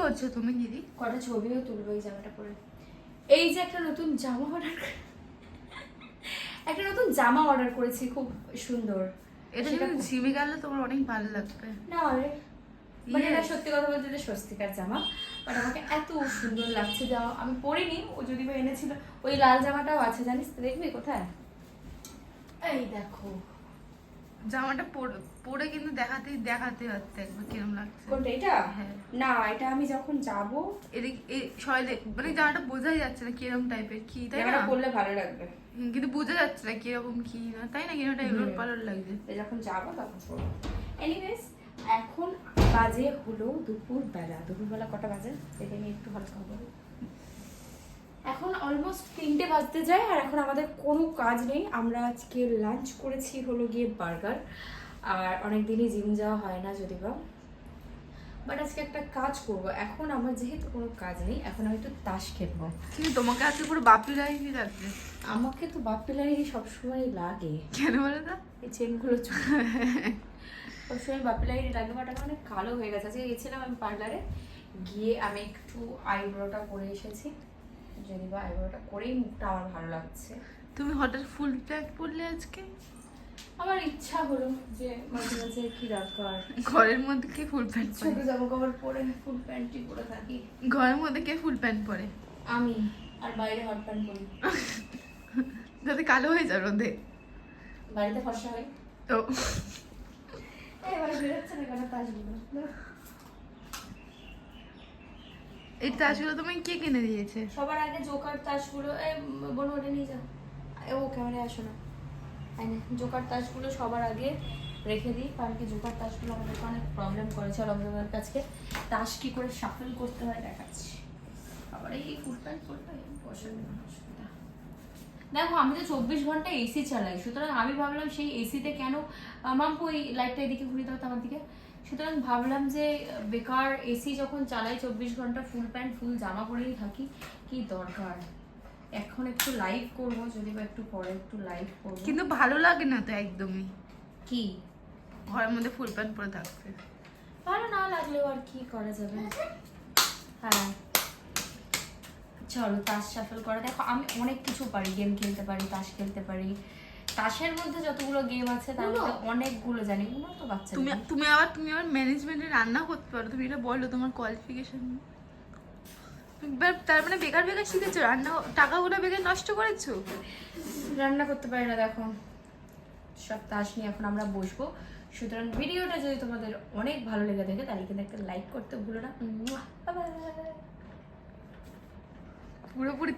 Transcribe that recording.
করছ তুমি দিদি? কটা ছবিও তুলবো এই জামাটা পরে। এই যে একটা নতুন জামা অর্ডার একটা নতুন জামা অর্ডার করেছি খুব সুন্দর। এটা যদি জিমে গেলে তোমার অনেক ভালো লাগবে। না রে। মানে এটা সত্যি কথা বলতে এটা স্বস্তিকার জামা বাট আমাকে এত সুন্দর লাগছে যা আমি পরিনি ও যদি বা এনেছিল ওই লাল জামাটাও আছে জানিস? তো দেখবি কোথায়? এই দেখো। জামাটা পরে পরে কিন্তু দেখাতেই দেখাতে হচ্ছে একবার কিরম লাগছে। কোনটা এটা? হ্যাঁ। না এটা আমি যখন যাব এদিক এই সবাই দেখ- মানে জামাটা বোঝাই যাচ্ছে না কিরম টাইপের কি তাই না? পরলে ভালো লাগবে। কিন্তু বোঝা যাচ্ছে না কীরকম কি না তাই না? কীরকম এগুলোর পালন লাগছে। যখন যাব তখন পরবো। এনিওয়েজ এখন বাজে হলো দুপুর বেলা দুপুর বেলা কটা বাজে? দেখে নিয়ে একটু ভালো খাব এখন অলমোস্ট তিনটে বাজতে যায় আর এখন আমাদের কোনো কাজ নেই। আমরা আজকে লাঞ্চ করেছি হলো গিয়ে বার্গার আর অনেক দিনই জিম যাওয়া হয় না যদি বা বাট আজকে একটা কাজ করব। এখন আমার যেহেতু কোনো কাজ নেই এখন আমি একটু তাস খেলব। কিন্তু তোমাকে আজকে পুরো বাপি লাগছে আমাকে তো বাপ্পিলারি সবসময় লাগে। কেন বলো তো? এই চেনগুলো সবসময় বাপিলারি লাগে বাট আমার অনেক কালো হয়ে গেছে। আজকে গেছিলাম আমি পার্লারে গিয়ে আমি একটু আইব্রোটা করে এসেছি। যদি বা আইব্রোটা করেই মুখটা আমার ভালো লাগছে। তুমি হঠাৎ ফুল প্যাক পরলে আজকে? আমার ইচ্ছা হলো যে মাঝে মাঝে কি দরকার। ঘরের মধ্যে কে ফুল প্যান্ট ছোট পরে? জামা কাপড় পরে ফুল প্যান্টই পরে থাকি। ঘরের মধ্যে কে ফুল প্যান্ট পরে? আমি আর বাইরে হট প্যান্ট পরি। যাতে কালো হয়ে যাও রোদে বাড়িতে ফর্সা হয়। তো এবার বেরোচ্ছে না কেন তাসগুলো এই তাজগুলো তোমায় কে কিনে দিয়েছে? সবার আগে জোকার তাসগুলো এ, বোন, ওটা নিয়ে এ ও ক্যামেরায় আসো না। তাই না জোকার তাসগুলো সবার আগে রেখে দিই, কারণ কি জোকার তাসগুলো আমাদেরকে অনেক প্রবলেম করেছে রমজানের কাছে তাস কি করে শাফল করতে হয় দেখাচ্ছি। আবার এই ফুল প্যান্ট পছন্দ অসুবিধা। দেখো, আমি তো চব্বিশ ঘণ্টা এসি চালাই, সুতরাং আমি ভাবলাম সেই এসিতে কেন মাম্পু ওই লাইটটা এদিকে ঘুরিয়ে দাও তো আমার দিকে। সুতরাং ভাবলাম যে বেকার এসি যখন চালাই চব্বিশ ঘণ্টা ফুল প্যান্ট ফুল জামা পরেই থাকি কি দরকার? এখন একটু লাইভ করব যদি বা একটু পরে একটু লাইভ করব। কিন্তু ভালো লাগে না তো একদমই। কি? ঘরের মধ্যে ফুল প্যান্ট পরে থাকতে। ভালো না লাগলেও আর কি করা যাবে? হ্যাঁ। চলো তাস শাফল করা। দেখো আমি অনেক কিছু পারি গেম খেলতে পারি তাস খেলতে পারি। তাসের মধ্যে যতগুলো গেম আছে তার মধ্যে অনেকগুলো জানি। তো বাচ্চা তুমি তুমি আবার তুমি আবার ম্যানেজমেন্টে রান্না করতে পারো। তুমি এটা বলো তোমার কোয়ালিফিকেশন তার মানে বেকার বেকার শিখেছো? রান্না টাকাগুলো বেকার নষ্ট করেছ? রান্না করতে পারি না দেখো। সব তাস নিয়ে এখন আমরা বসবো। সুতরাং ভিডিওটা যদি তোমাদের অনেক ভালো লেগে থাকে তাহলে কিন্তু একটা লাইক করতে ভুলো না. পুরোপুরি